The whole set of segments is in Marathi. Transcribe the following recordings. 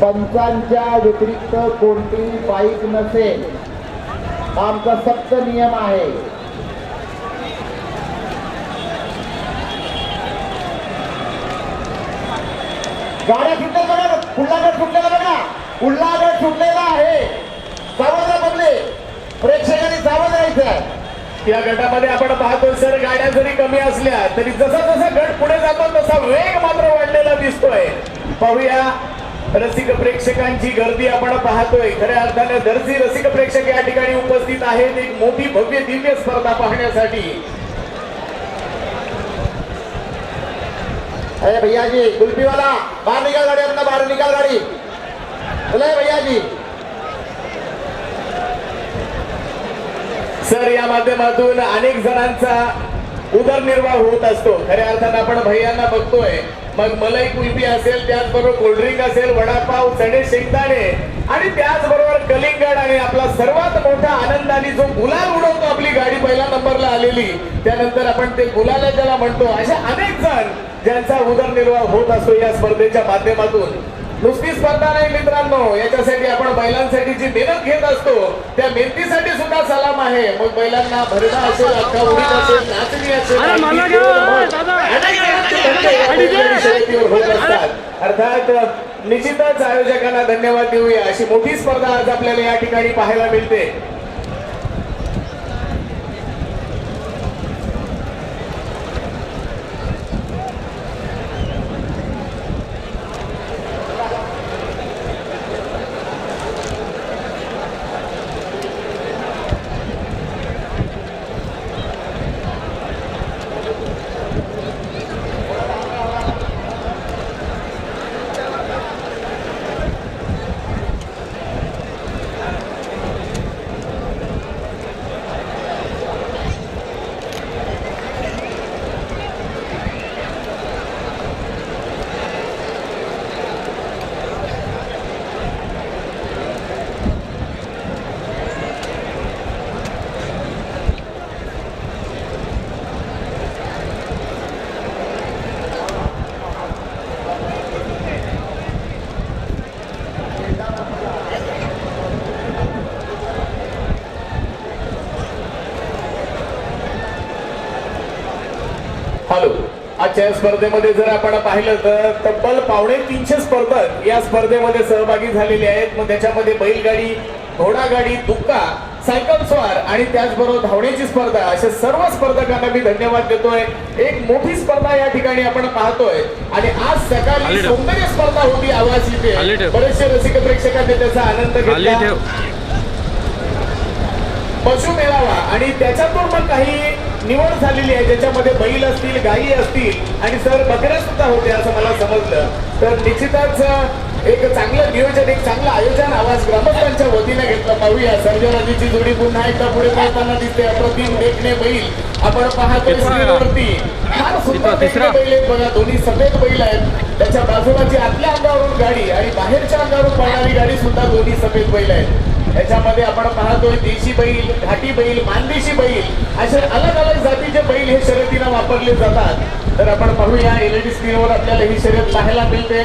पंचांच्या व्यतिरिक्त कोणतीही बाईक नसेल. आमचा सक्त नियम आहे. गाड्या सुटल्या बघा पुढला गट सुटलेला बघा. पुढला गट सुटलेला आहे? सावधा बदले प्रेक्षकांनी सावध राहायचं या गटामध्ये आपण पाहतो सर गाड्या जरी कमी असल्या तरी जसा जसा गट पुढे जातो तसा वेग मात्र वाढलेला दिसतोय. पाहूया. रसिक प्रेक्षकांची गर्दी आपण पाहतोय. खऱ्या अर्थाने दर्शी रसिक प्रेक्षक या ठिकाणी उपस्थित आहेत. एक मोठी भव्य दिव्य स्पर्धा पाहण्यासाठी. अरे भैया जी कुल्फी वाला बाहर निकाल गाड़ी अपना बाहर निकाल गाड़ी. बोले भैया जी सर या माध्यमातून अनेक जणांचा उदरनिर्वाह होत असतो. खऱ्या अर्थानं आपण भैयांना बघतोय. मग मलाई कुल्फी असेल त्याचबरोबर कोल्ड्रिंक असेल वडापाव चणे शेंगदाणे. आणि त्याचबरोबर कलिंगड आणि आपला सर्वात मोठा आनंदाने जो गुलाल उडवतो आपली गाडी पहिल्या नंबरला आलेली. त्यानंतर आपण ते गुलाल ज्याला म्हणतो अशा अनेक जण ज्यांचा उदरनिर्वाह होत असतो या स्पर्धेच्या माध्यमातून. नुसती स्पर्धा नाही मित्रांनो याच्यासाठी आपण बैलांसाठी जी मेहनत घेत असतो त्या मेहनतीसाठी सुद्धा सलाम आहे. मग बैलांना भरडा असेल अख्खा उडीद असेल नाचणी असेल होत असतात अर्थात निश्चितच आयोजकांना धन्यवाद देऊया. अशी मोठी स्पर्धा आज आपल्याला या ठिकाणी पाहायला मिळते. आजच्या या स्पर्धेमध्ये जर आपण पाहिलं तर तब्बल पावणे तीनशे स्पर्धक या स्पर्धेमध्ये सहभागी झालेले आहेत. मग त्याच्यामध्ये बैलगाडी घोडागाडी दुक्का सायकल स्वार आणि त्याचबरोबर धावण्याची स्पर्धा अशा सर्व स्पर्धकांना मी धन्यवाद देतोय. एक मोठी स्पर्धा या ठिकाणी आपण पाहतोय. आणि आज सकाळी. सौंदर्य स्पर्धा होती आवाज इथे. बरेचसे रसिक प्रेक्षकांनी त्याचा आनंद घेतला. पशु मेळावा आणि त्याच्यातून मग काही निवड झालेली आहे ज्याच्यामध्ये बैल असतील गायी असतील आणि सर बकऱ्या सुद्धा होत्या असं मला समजलं. तर निश्चितच एक चांगलं नियोजन एक चांगलं आयोजन आवाज ग्रामस्थांच्या वतीने घेतलं पाहूया. सर्जराजीची जोडी पुन्हा एकदा पुढे पळताना दिसते. अप्रतिम देखणे बैल आपण तिसरा. स्क्रीनवरती. फार सुंदर बैल आहेत बघा दोन्ही सफेद बैल आहेत. त्याच्या बाजूला जी आतल्या अंगावरून गाडी आणि बाहेरच्या अंगावरून पळणारी गाडी सुद्धा दोन्ही सफेद बैल आहेत. याच्यामध्ये आपण पाहतोय देशी बैल घाटी बैल मानदेशी बैल असे अलग अलग जातीचे बैल हे शर्यतीला वापरले जातात. तर आपण पाहूया एलईडी स्क्रीनवर आपल्याला ही शर्यत पाहायला मिळते.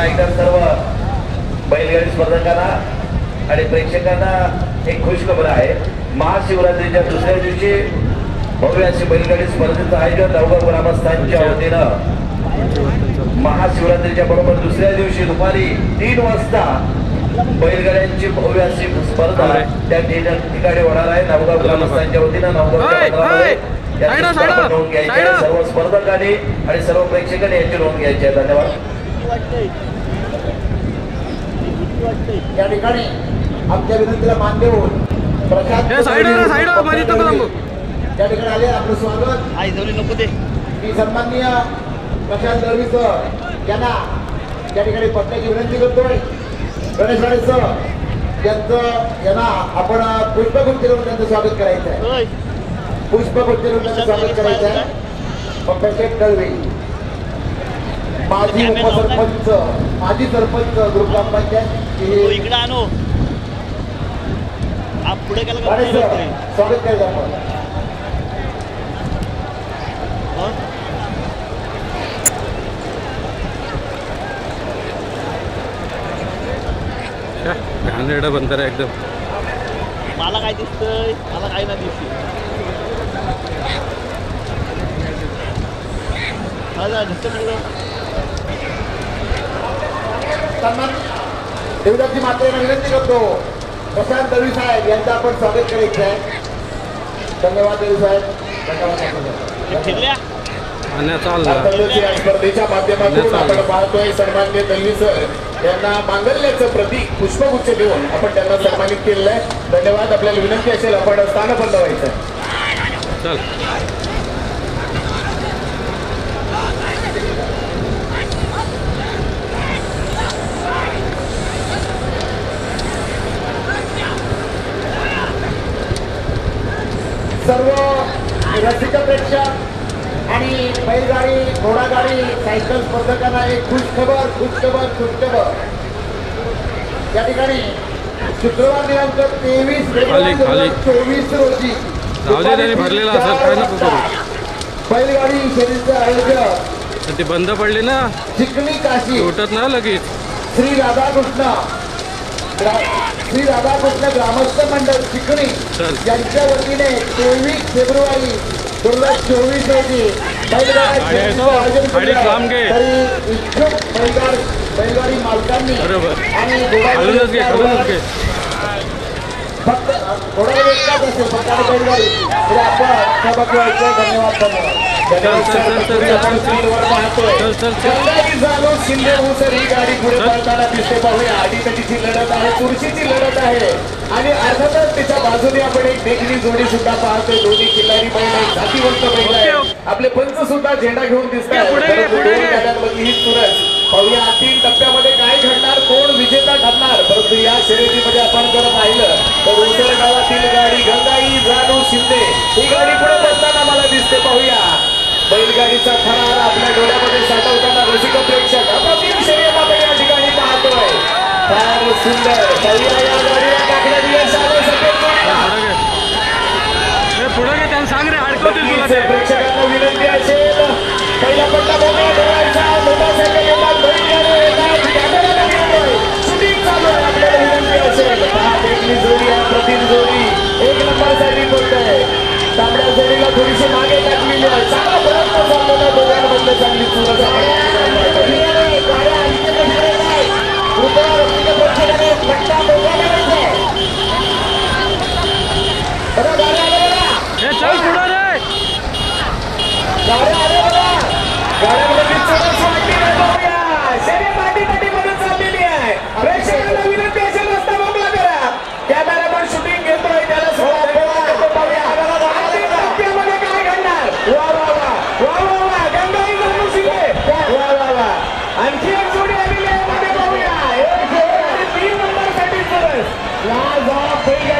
एकदा सर्व बैलगाडी स्पर्धकांना आणि प्रेक्षकांना एक खुश खबर आहे. महाशिवरात्रीच्या दुसऱ्या दिवशी भव्य अशी बैलगाडी स्पर्धेचं आयोजन नवगाव ग्रामस्थांच्या वतीनं. महाशिवरात्रीच्या बरोबर दुसऱ्या दिवशी दुपारी तीन वाजता बैलगाड्यांची भव्य अशी स्पर्धा त्या ठिकाणी होणार आहे. नवगाव ग्रामस्थांच्या वतीनं नोंद घ्यायची आहे. सर्व स्पर्धकांनी आणि सर्व प्रेक्षकांनी याची नोंद घ्यायची आहे. धन्यवाद. या ठिकाणी आमच्या विनंतीला मान देऊन प्रशांत हे साईड आहे ना, साईड आहे. माझी इथं थांबू. त्या ठिकाणी आले आपलं स्वागत. आई जाऊ नको ते. मी सन्माननीय प्रशांत दळवी सर यांना त्या ठिकाणी पत्त्याची विनंती करतोय. गणेश राणे सर यांचं यांना आपण पुष्पगुच्छ देऊन त्यांचं स्वागत करायचं आहे पुष्पगुच्छ देऊन त्यांचं स्वागत करायचं आहे पप्प्याशेठ दळवी. माजी उपसरपंच माजी सरपंच ग्रुप ग्रामपंचायत हे इकडं आणो. पुढे गेला का? गणेश पुढे सर जातोय? स्वागत करायचं आपण. हं? घाणेरडा बंदर आहे एकदम. मला काय दिसतंय? मला काय नाही दिसत. देवदासजी मातेला विनंती करतो. प्रशांत दळवी साहेब यांचं आपण स्वागत करायचं आहे. धन्यवाद दळवी साहेब. स्पर्धेच्या माध्यमातून आपण पाहतोय सन्मान्य दल्ली सर यांना मांगल्याचं प्रतीक पुष्पगुच्छ देऊन आपण त्यांना सन्मानित केलेलं आहे. धन्यवाद आपल्याला विनंती असेल आपण स्थान बंद व्हायचं सर्व रसिक प्रेक्षक आणि बैलगाडी घोडागाडी सायकल स्पर्धकांना एक खुश खबर खुश खबर खुश खबर या ठिकाणी शुक्रवार दिनांक तेवीस. चोवीस रोजी. बैलगाडी शर्यतीचे आयोजक ती बंद पडली ना. चिखली काशी. उठत ना लगेच. श्री राधाकृष्ण. श्री राधाकृष्ण ग्रामस्थ मंडळ चिकणी चल. यांच्या वतीने तेवीस फेब्रुवारी दोन हजार चोवीस रोजी. आयोजन. तरी इच्छुक बैलगाड बैलगाडी मालकांनी बरोबर. आणि फक्त घोडागाडी एकटाच असेल फक्त आणि बैलगाडी तरी आपण सहभागी व्हायचं धन्यवाद धन्यवाद धन्यवाद सर. ही गाडी पुढे दिसते पाहूया लढत आहे चुरशीची लढत आहे आणि अर्थातच त्याच्या बाजूने आपण एक देखणी जोडी सुद्धा पाहतोय दोन्ही किल्लारी बैल जातीवंत बैल आपले पंच सुद्धा झेंडा घेऊन दिसत पुढे ही पाहूया तीन टप्प्यामध्ये काय घडणार कोण विजेता ठरणार परंतु या शर्यतीमध्ये आपण जर पाहिलं तर उतर गावातील गाडी गंगाई जाणू शिंदे ही गाडी पुढे बसताना मला दिसते पाहूया बैलगाडीचा थरार आपल्या डोळ्यामध्ये साठवताना रसिक प्रेक्षक अप्रतिम शर्यत आपण या ठिकाणी पाहतोय फार सुंदर पाहूया या गाडीला टाकण्यात यश आलं सफेद जोडीला. पुढे घे ए, पुढे घे त्यांना सांग रे अडकवतील तुला नक्कीच ते प्रेक्षकांना विनंती असेल पहिला पट्टा मोकळा ठेवायचा मोटरसायकल येतात बैलगाड्या येतात कॅमेरा नवीन येतोय शूटिंग चालू आहे आपल्याला विनंती असेल पहा देखणी जोडी आहे प्रतिम जोडी एक नंबरसाठी बोलतोय तांबड्या जोडीला थोडीशी मागे टाकलेली आहे चांगला प्रयत्न चाललेला दोघांमधलं चांगली चुरस ए Live off,